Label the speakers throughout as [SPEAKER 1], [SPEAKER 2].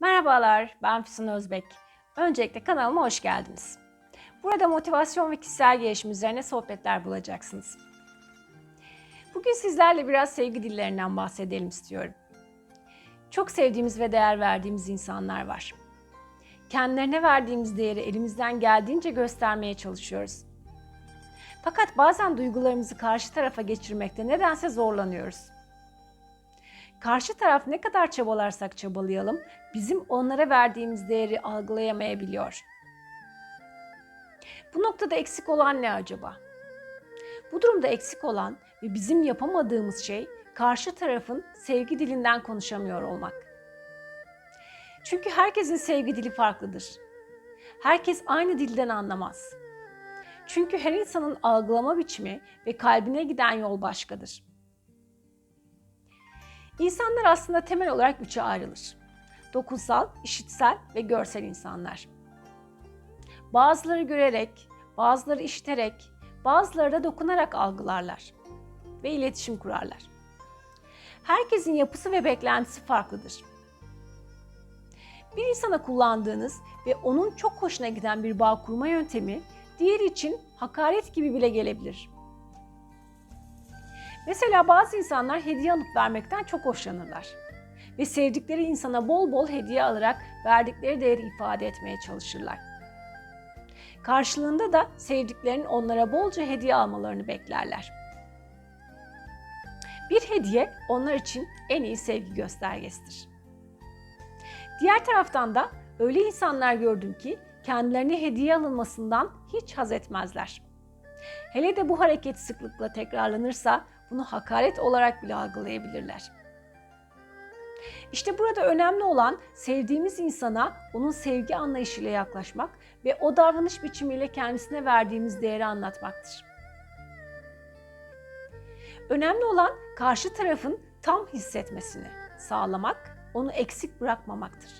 [SPEAKER 1] Merhabalar, ben Füsun Özbek. Öncelikle kanalıma hoş geldiniz. Burada motivasyon ve kişisel gelişim üzerine sohbetler bulacaksınız. Bugün sizlerle biraz sevgi dillerinden bahsedelim istiyorum. Çok sevdiğimiz ve değer verdiğimiz insanlar var. Kendilerine verdiğimiz değeri elimizden geldiğince göstermeye çalışıyoruz. Fakat bazen duygularımızı karşı tarafa geçirmekte nedense zorlanıyoruz. Karşı taraf ne kadar çabalarsak çabalayalım, bizim onlara verdiğimiz değeri algılayamayabiliyor. Bu noktada eksik olan ne acaba? Bu durumda eksik olan ve bizim yapamadığımız şey karşı tarafın sevgi dilinden konuşamıyor olmak. Çünkü herkesin sevgi dili farklıdır. Herkes aynı dilden anlamaz. Çünkü her insanın algılama biçimi ve kalbine giden yol başkadır. İnsanlar aslında temel olarak üçe ayrılır. Dokunsal, işitsel ve görsel insanlar. Bazıları görerek, bazıları işiterek, bazıları da dokunarak algılarlar ve iletişim kurarlar. Herkesin yapısı ve beklentisi farklıdır. Bir insana kullandığınız ve onun çok hoşuna giden bir bağ kurma yöntemi diğeri için hakaret gibi bile gelebilir. Mesela bazı insanlar hediye alıp vermekten çok hoşlanırlar ve sevdikleri insana bol bol hediye alarak verdikleri değeri ifade etmeye çalışırlar. Karşılığında da sevdiklerinin onlara bolca hediye almalarını beklerler. Bir hediye onlar için en iyi sevgi göstergesidir. Diğer taraftan da öyle insanlar gördüm ki kendilerine hediye alınmasından hiç haz etmezler. Hele de bu hareket sıklıkla tekrarlanırsa bunu hakaret olarak bile algılayabilirler. İşte burada önemli olan sevdiğimiz insana onun sevgi anlayışıyla yaklaşmak ve o davranış biçimiyle kendisine verdiğimiz değeri anlatmaktır. Önemli olan karşı tarafın tam hissetmesini sağlamak, onu eksik bırakmamaktır.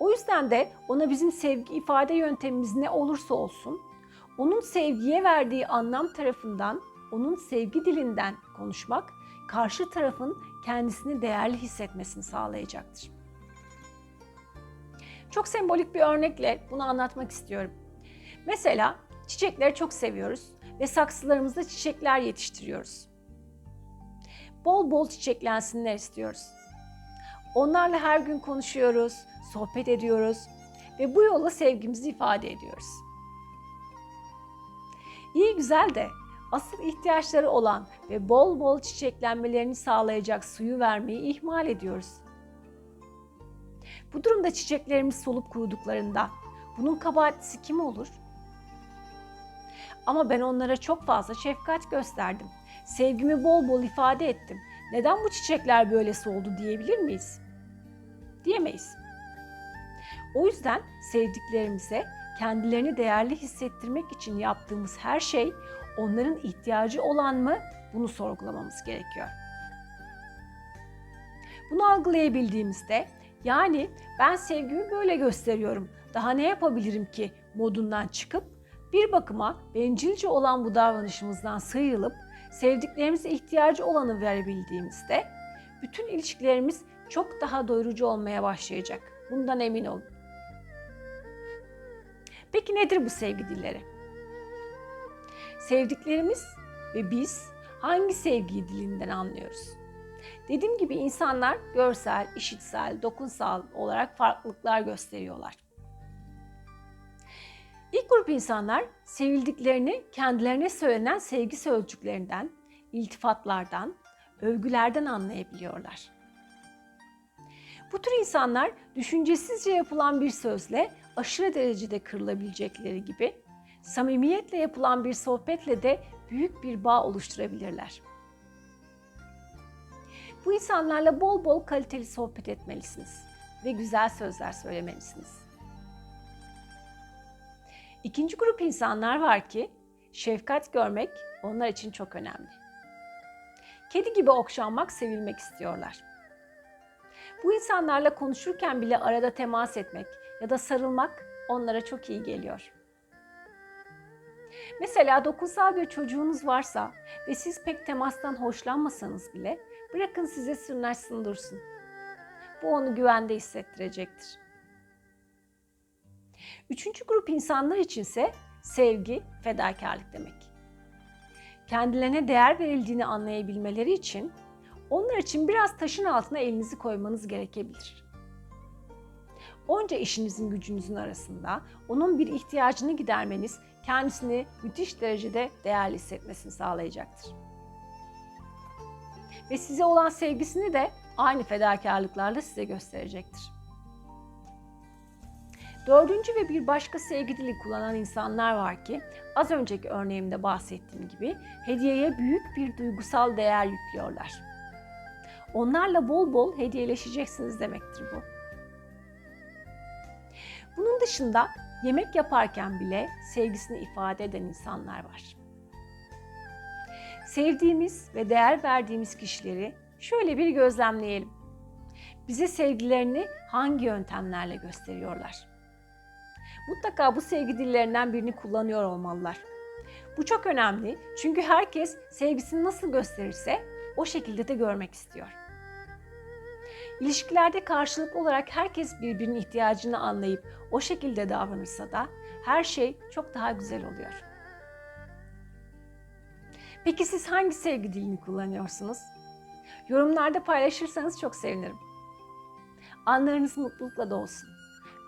[SPEAKER 1] O yüzden de ona bizim sevgi ifade yöntemimiz ne olursa olsun, onun sevgiye verdiği anlam tarafından, onun sevgi dilinden konuşmak, karşı tarafın kendisini değerli hissetmesini sağlayacaktır. Çok sembolik bir örnekle bunu anlatmak istiyorum. Mesela çiçekleri çok seviyoruz ve saksılarımızda çiçekler yetiştiriyoruz. Bol bol çiçeklensinler istiyoruz. Onlarla her gün konuşuyoruz, sohbet ediyoruz ve bu yolla sevgimizi ifade ediyoruz. İyi güzel de asıl ihtiyaçları olan ve bol bol çiçeklenmelerini sağlayacak suyu vermeyi ihmal ediyoruz. Bu durumda çiçeklerimiz solup kuruduklarında bunun kabahatisi kim olur? Ama ben onlara çok fazla şefkat gösterdim. Sevgimi bol bol ifade ettim. Neden bu çiçekler böyle soldu diyebilir miyiz? Diyemeyiz. O yüzden sevdiklerimize kendilerini değerli hissettirmek için yaptığımız her şey onların ihtiyacı olan mı? Bunu sorgulamamız gerekiyor. Bunu algılayabildiğimizde yani ben sevgimi böyle gösteriyorum. Daha ne yapabilirim ki modundan çıkıp bir bakıma bencilce olan bu davranışımızdan sıyrılıp sevdiklerimize ihtiyacı olanı verebildiğimizde bütün ilişkilerimiz çok daha doyurucu olmaya başlayacak. Bundan emin olun. Peki nedir bu sevgi dilleri? Sevdiklerimiz ve biz hangi sevgi dilinden anlıyoruz? Dediğim gibi insanlar görsel, işitsel, dokunsal olarak farklılıklar gösteriyorlar. İlk grup insanlar sevildiklerini kendilerine söylenen sevgi sözcüklerinden, iltifatlardan, övgülerden anlayabiliyorlar. Bu tür insanlar düşüncesizce yapılan bir sözle aşırı derecede kırılabilecekleri gibi samimiyetle yapılan bir sohbetle de büyük bir bağ oluşturabilirler. Bu insanlarla bol bol kaliteli sohbet etmelisiniz ve güzel sözler söylemelisiniz. İkinci grup insanlar var ki şefkat görmek onlar için çok önemli. Kedi gibi okşanmak, sevilmek istiyorlar. Bu insanlarla konuşurken bile arada temas etmek ya da sarılmak onlara çok iyi geliyor. Mesela dokunsal bir çocuğunuz varsa ve siz pek temastan hoşlanmasanız bile bırakın size sırnaşsın dursun. Bu onu güvende hissettirecektir. Üçüncü grup insanlar içinse sevgi, fedakarlık demek. Kendilerine değer verildiğini anlayabilmeleri için onlar için biraz taşın altına elinizi koymanız gerekebilir. Onca işinizin gücünüzün arasında onun bir ihtiyacını gidermeniz kendisini müthiş derecede değerli hissetmesini sağlayacaktır. Ve size olan sevgisini de aynı fedakarlıklarla size gösterecektir. Dördüncü ve bir başka sevgi dili kullanan insanlar var ki az önceki örneğimde bahsettiğim gibi hediyeye büyük bir duygusal değer yüklüyorlar. Onlarla bol bol hediyeleşeceksiniz demektir bu. Bunun dışında yemek yaparken bile sevgisini ifade eden insanlar var. Sevdiğimiz ve değer verdiğimiz kişileri şöyle bir gözlemleyelim. Bize sevgilerini hangi yöntemlerle gösteriyorlar? Mutlaka bu sevgi dillerinden birini kullanıyor olmalılar. Bu çok önemli çünkü herkes sevgisini nasıl gösterirse o şekilde de görmek istiyor. İlişkilerde karşılıklı olarak herkes birbirinin ihtiyacını anlayıp o şekilde davranırsa da her şey çok daha güzel oluyor. Peki siz hangi sevgi dilini kullanıyorsunuz? Yorumlarda paylaşırsanız çok sevinirim. Anlarınız mutlulukla dolsun.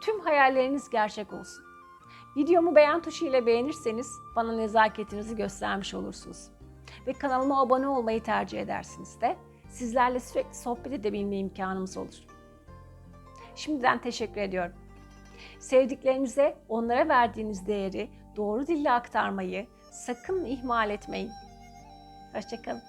[SPEAKER 1] Tüm hayalleriniz gerçek olsun. Videomu beğen tuşu ile beğenirseniz bana nezaketinizi göstermiş olursunuz. Ve kanalıma abone olmayı tercih edersiniz de sizlerle sürekli sohbet edebilme imkanımız olur. Şimdiden teşekkür ediyorum. Sevdiklerinize onlara verdiğiniz değeri doğru dille aktarmayı sakın ihmal etmeyin. Hoşçakalın.